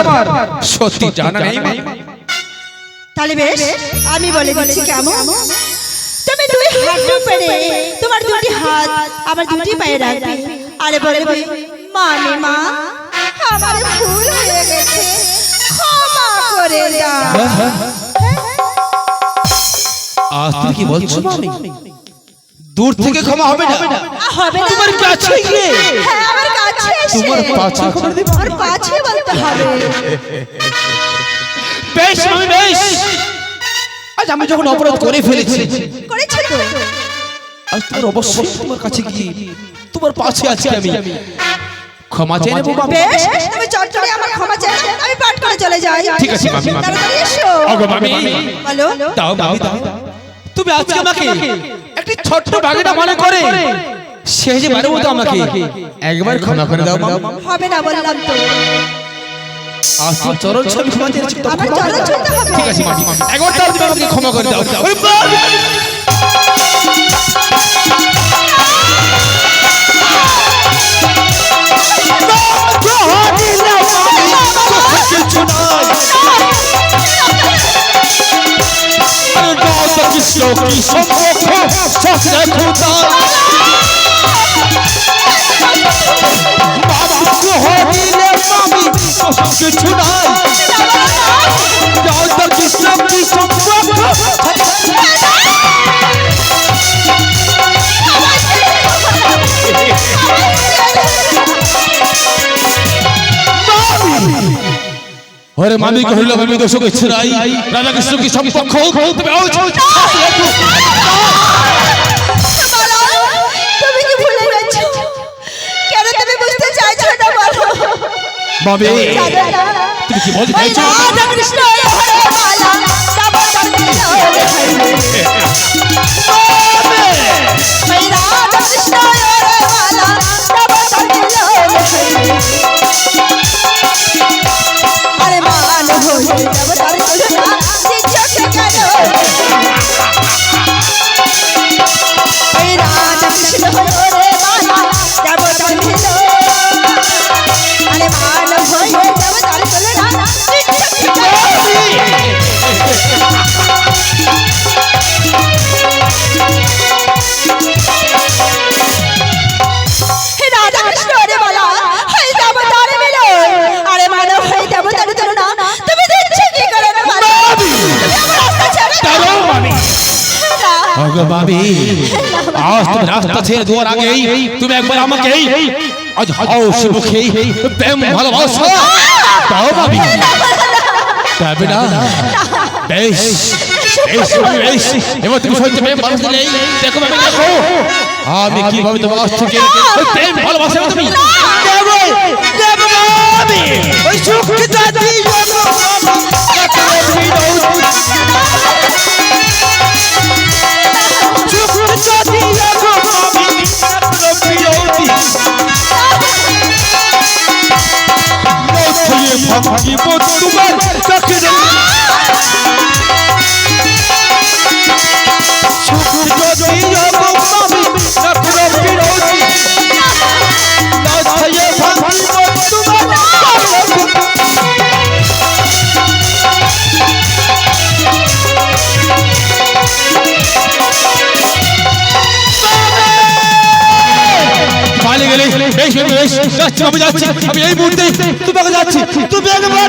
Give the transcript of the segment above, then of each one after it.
আমার সত্যি জানা নেই মা। তাহলে বেশ আমি বলে দিচ্ছি কেমন? তুমি দুই হাত পেরে তোমার দুটি হাত আমার দুটি পায়ে রাখবে। আরে বলবে মানে মা আমার ভুল হয়ে গেছে। ক্ষমা করে দাও। আজ তুমি কি বলছো মামি দূর থেকে ক্ষমা হবে না। হবে না। তোমার কাছে গিয়ে। হ্যাঁ আমার কাছে এসে। তোমার পাছে খবর দেব? আমার পাছে বলতে হবে। বেশ মামি বেশ। আজ আমি যখন অপরাধ করে ফেলেছি করেছ তো আজ তোমার অবশ্যই তোমার কাছে গিয়ে তোমার পাশে আছি আমি। ক্ষমা চেয়ে নেব বাবা। বেশ তুমি চটচড়ে আমার ক্ষমা চাই আমি পাঠ করে চলে যাই। ঠিক আছে, মামি, মামি। তাড়াতাড়ি এসো। ওগো মামি। বলো। দাও মামি দাও। তুমি আজকে আমাকে একটি ছোট্ট বাগেটা মনে করে সে যে বারে মতো আমাকে একবার ক্ষমা করে দাও হবে না বললাম তো আজ চরণ ছবি ক্ষমা আমার করে চরণ দাও। ছুঁতে ঠিক আছে মামি একবার তাও আমাকে ক্ষমা করে দাও ওরে বাবা! কৃষ্ণ কি সম্মুখ সস্তা খোদা কিছু নাই জয় কৃষ্ণ কি সম্মুখ ওরে মামি কহিল আমি দোষ কিছু নাই রাধা কৃষ্ণ কি সম্পর্ক বলো, তুমি কি ভুলে গেছো? কেন তুমি বুঝতে চাইছো না বলো? না? তুমি কি বলতে চাইছো? রাধা কৃষ্ণ হরে মালা, মামি আজ তুমি রাস্তা ছেড়ে দেওয়ার আগেই তুমি একবার আমাকে আজ হাউস মুখে প্রেম ভালোবাসা। দাও মামি তবে না। বেশ। বেশ। বেশ এবার তুমি সহ্য ভালোবাসা নেই দেখো দেখো। আমি কীভাবে তোমার কাছ থেকে প্রেম ভালোবাসা তুমি দেবো দেবো ওই বেশ যাচ্ছি আমি যাচ্ছি আমি এই মুহূর্তে তোমাকে যাচ্ছি তুমি একবার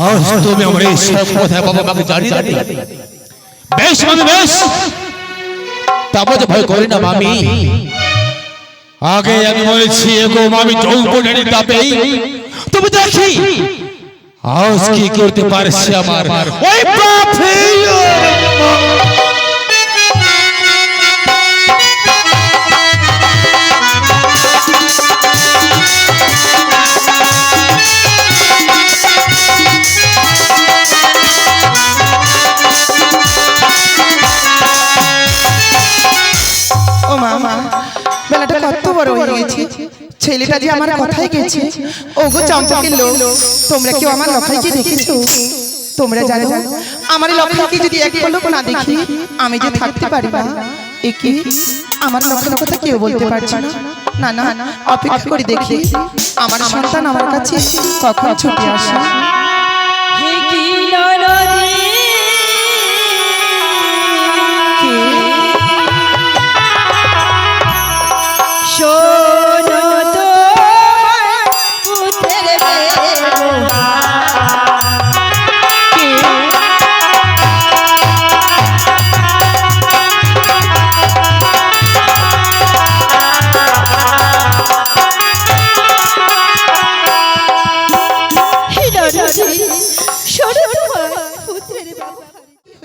আজ তুমি আমার এই সব কথা বাবা আমাকে জানিয়ে দাও বেশ মামি, বেশ। তারপর ভয় করি না মামি। আগে আমি বলছি, এগো মামি, যৌবনের তাপেই তুমি দেখি বেলাটা কত বড় গেছে। ছেলেটা যে আমার কথাই গেছে, ওগো চম্পকের লোক, তোমরা কেউ আমার লখাইকে দেখেছ? তোমরা জানো আমার লখাইকে যদি এক পলক না দেখি আমি যে থাকতে পারি না একে আমার লক্ষণ কথা কেউ বলতে পারছে না। না। না অপেক্ষা করে দেখি আমার সন্তান আমার কাছে কখন ছুটে আসে? হে কি ননদী?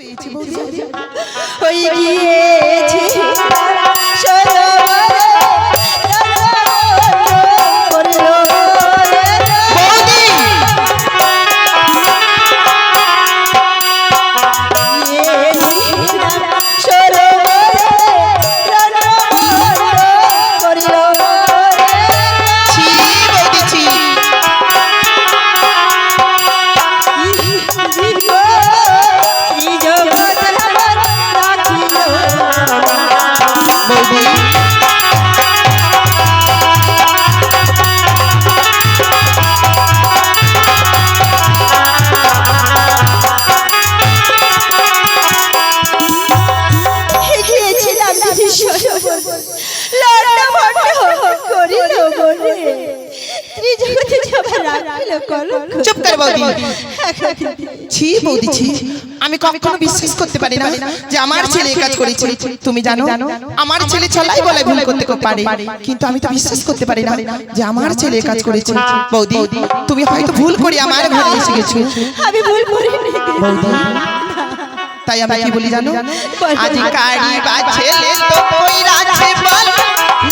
হয়েছে বৌদি। হই গিয়েছে। আমি কখনো বিশ্বাস করতে পারি না যে আমার ছেলে এই কাজ করেছে। তুমি জানো আমার ছেলে ছলাই বলে ভুল করতে পারে। কিন্তু আমি তো বিশ্বাস করতে পারি না যে আমার ছেলে কাজ করেছে। বৌদি তুমি হয়তো ভুল করে আমার ঘরে এসে গেছো। আমি ভুল করিনি। বৌদি। তাই আমি কি বলি জানো? আজ কারি বা ছেলে তো কই রাখে বল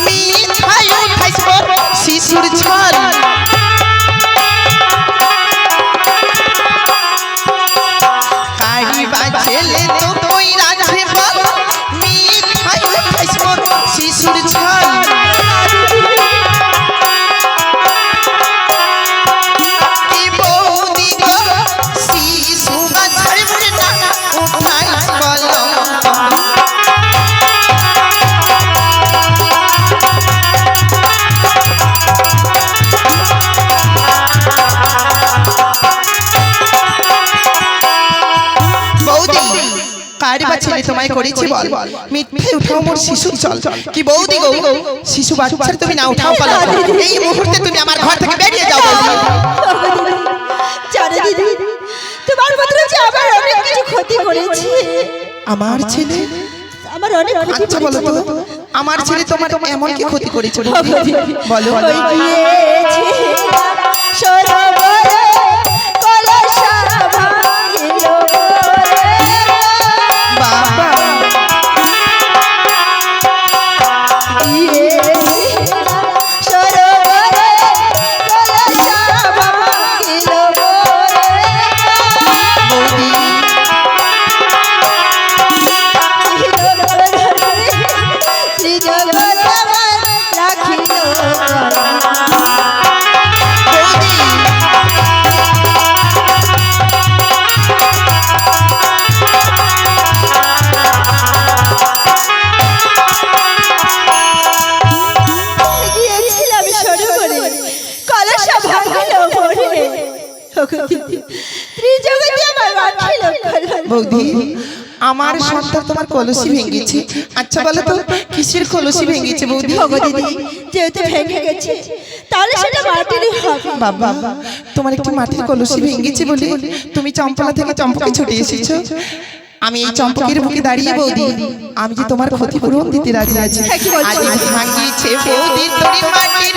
মিঠাই উঠাইছ শিশুর ছল। ছেলে তো তৈরা রাখে বল মিঠাই উঠাইছ শিশুর ছল করেছি বল। মিথ্যে উঠাও মোর শিশু চল। কি বৌদি গো? শিশু বাচ্চার তুমি না উঠাও পালো এই মুহূর্তে তুমি আমার ঘর থেকে বেরিয়ে যাও দিদি তোমার যে আমার অনেক কিছু ক্ষতি করেছে। আমার ছেলে? আমার অনেক ক্ষতি আচ্ছা বলো তো। আমার ছেলে তোমার এমন কি ক্ষতি করেছে করেছে। বলো। বৌদি আমার সন্তান তোমার কলসি ভেঙেছে। আচ্ছা বলো তো কিসের কলসি ভেঙেছে বৌদি? ভগো দিদি যেহেতু ভেঙে গেছে তাহলে সেটা মাটিরই হবে। বাবা তোমার একটি মাটির কলসি ভেঙেছে বলে তুমি চম্পলা থেকে চম্পকে ছুটে এসেছ। আমি এই চম্পকের বুকে দাঁড়িয়ে বৌদি আমি যে তোমার ক্ষতিপূরণ দিতে রাজি আছি? আজ ভাঙিয়েছে বৌদি তোরি মাটির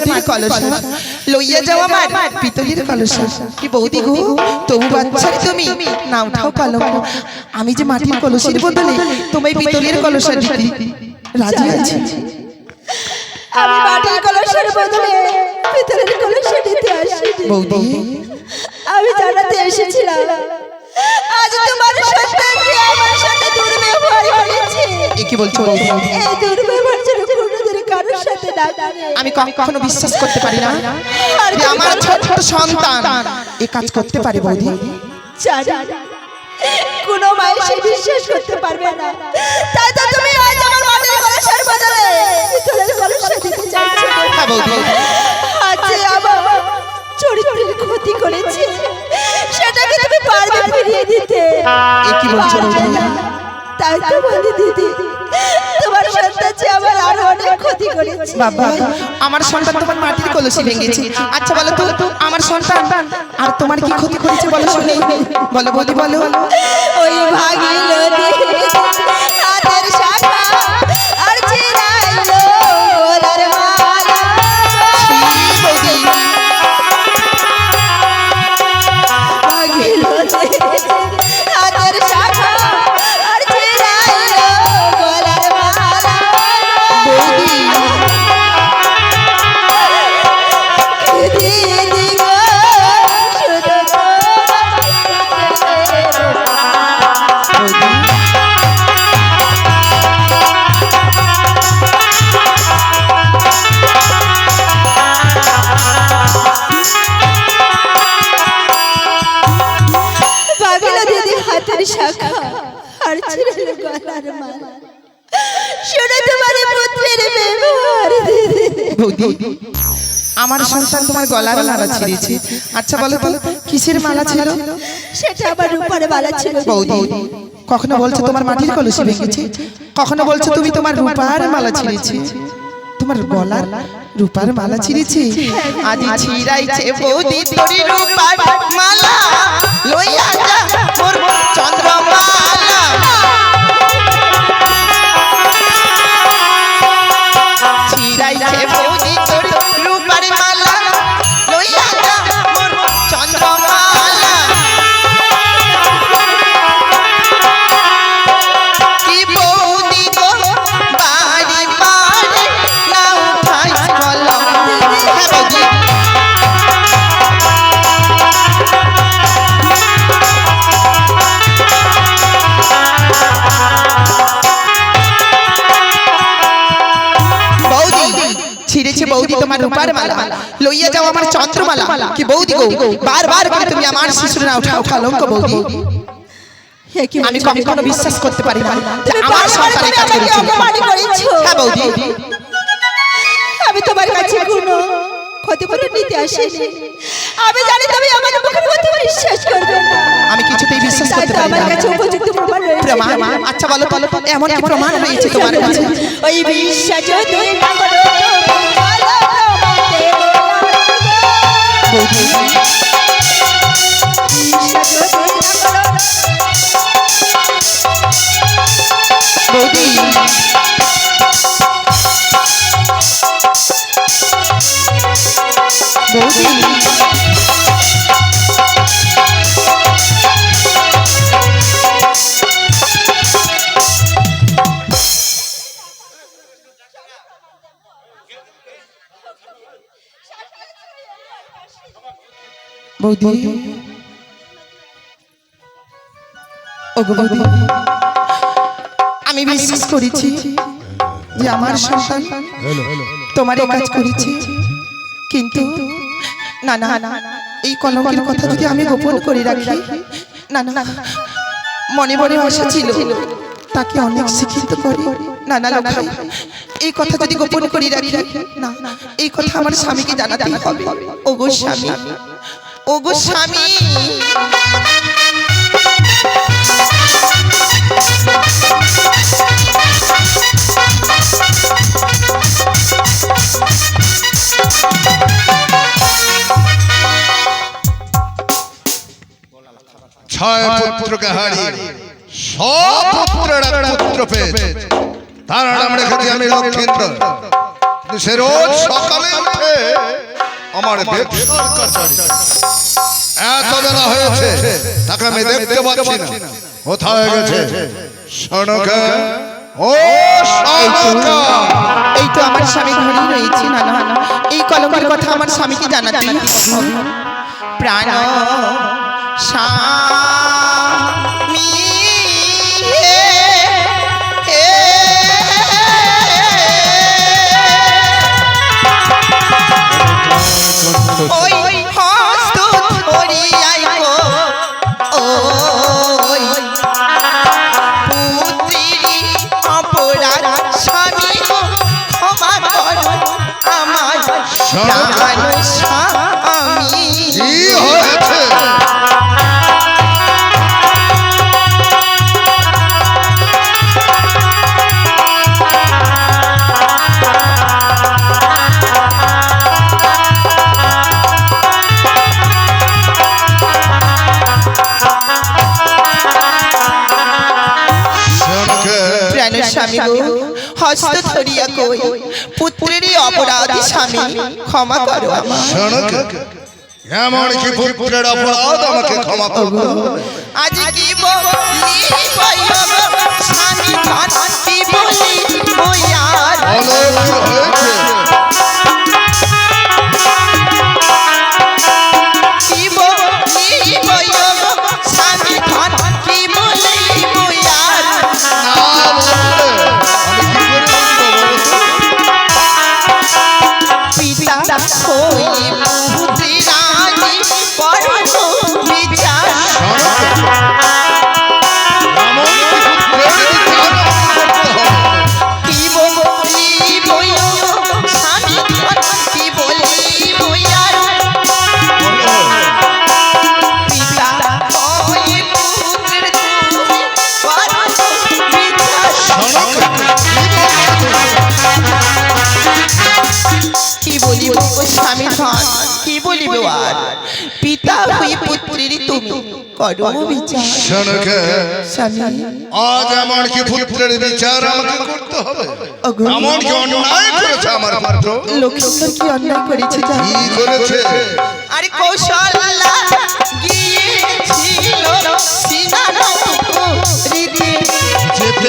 মাটির কলসা? লইয়া যাও আমার পিতলের কলসা। কি বৌদি গো তবু বাচ্চার তুমি না উঠাও কলম আমি যে মাটির কলসির বদলে তোমায় পিতলের কলসা দিতে। রাজি আছি? আমি মাটির কলসের বদলে পিতলের কলসে দিতে আসিনি। বৌদি? আমি জানাতে এসেছিলাম। আজ তোমার সন্তানকে আমার সাথে দুর্ব্যবহার কি বলছো বৌদি? এই দুর্ব্যবহার কারোর সাথে আমি কখনো বিশ্বাস করতে পারি না আমার ছোট্ট সন্তান এ কাজ করতে পারে বৌদি। কোনো মায়ের সে বিশ্বাস করতে পারবে না। তাই তো তুমি আজ আমার মাটির কলসের বদলে পিতলের কলসে দিতে চাইছো আজ আমার চরিত্রের ক্ষতি করেছে সেটাকে তুমি পারবে ফিরিয়ে দিতে। এ কি বলছো তাই তো বলি দিদি। সন্তান যে আমার আরও অনেক ক্ষতি করেছে। বাবা আমার সন্তান তোমার মাটির কলসি ভেঙেছে। আচ্ছা বলো তো আমার সন্তান আর তোমার কি ক্ষতি করেছে বলো শুনি। বলো বলি বলো। ওই হাতের শাখা বৌদি? আমার সন্তান তোমার গলার মালা ছিঁড়েছে। আচ্ছা বলো তো কিসের মালা ছিল সেটা আমার রূপার মালা ছিল বৌদি কখনো বলছো তোমার মাটির কলসি ভেঙেছে? কখনো বলছো তুমি তোমার রূপার মালা ছিঁড়েছে? তোমার গলার রূপার মালা ছিঁড়েছে? আজ ছিঁড়াইছে বৌদি তোর রূপার মালা। লইয়া যা মোর চন্দ্রমালা তোমার রূপার মালা। লইয়া যাও আমার চন্দ্রমালা। কি বৌদি গো বারবার করে তুমি আমার শিশুর না উঠাও কলঙ্ক বৌদি। আমি কখনো বিশ্বাস করতে পারি না। আমার সন্তান কাজ করেছে। হ্যাঁ বৌদি। আমি তোমার কাছে কোনো ক্ষতিপূরণ নিতে আসিনি। আমি জানি তুমি আমার মুখের মধ্যে বিশ্বাস করবে না। আমি কিছুতেই বিশ্বাস করতে পারি আমার কাছে উপযুক্ত প্রমাণ রয়েছে। প্রমাণ? আচ্ছা বলো বলো এমন কি প্রমাণ হয়েছে তোমার কাছে? ওই বিশ্বাস যদি না করো বৌদি বৌদি আমি বিশ্বাস করেছি যে আমার সন্তান তোমার কাজ করেছি কিন্তু না না না এই কলঙ্কের কথা যদি আমি গোপন করে রাখি না না না মনে মনে আশা ছিল তাকে অনেক শিক্ষিত করে না না লক্ষাই এই কথা যদি গোপন করে রাখি না এই কথা আমার স্বামীকে জানাতে হবে ওগো স্বামী ওগো স্বামী। ছয় পুত্রকে হারিয়ে সব পুত্রেরা পুত্র পেয়েছে। তার নাম রেখেছি আমি লক্ষেন্দ্র। সে রোজ সকালে উঠে আমার ব্যবসার কাছারি এত বেলা হয়েছে তাকে আমি দেখতে পাচ্ছি না। কোথায় গেছে? সনকা। ও এই তো আমার স্বামী ঘরেই রয়েছে না না এই কলঙ্কের কথা আমার স্বামীকে জানাতে প্রাণ স্বামী স্বামী হস্ত ধরিয়া কই অপরাধী স্বামী ক্ষমা করো এমন কি পুত্রের অপরাধ আমাকে ক্ষমা করো। আজ কি বলি স্বামী ধন কি বলি হয়েছে। পরিবার পিতা হই পুত্রের তুমি করো বিচার। শোনকে স্বামী। আজ আমার কি পুত্রের বিচার আমাকে করতে হবে। এমন কি অন্যায় করেছে আমার পুত্র। লোকেশ্বর কি অন্যায় করেছে কি করেছে? আরে কৌশল্যা গিয়েছিল সিনানা সিনা রিদি যেতে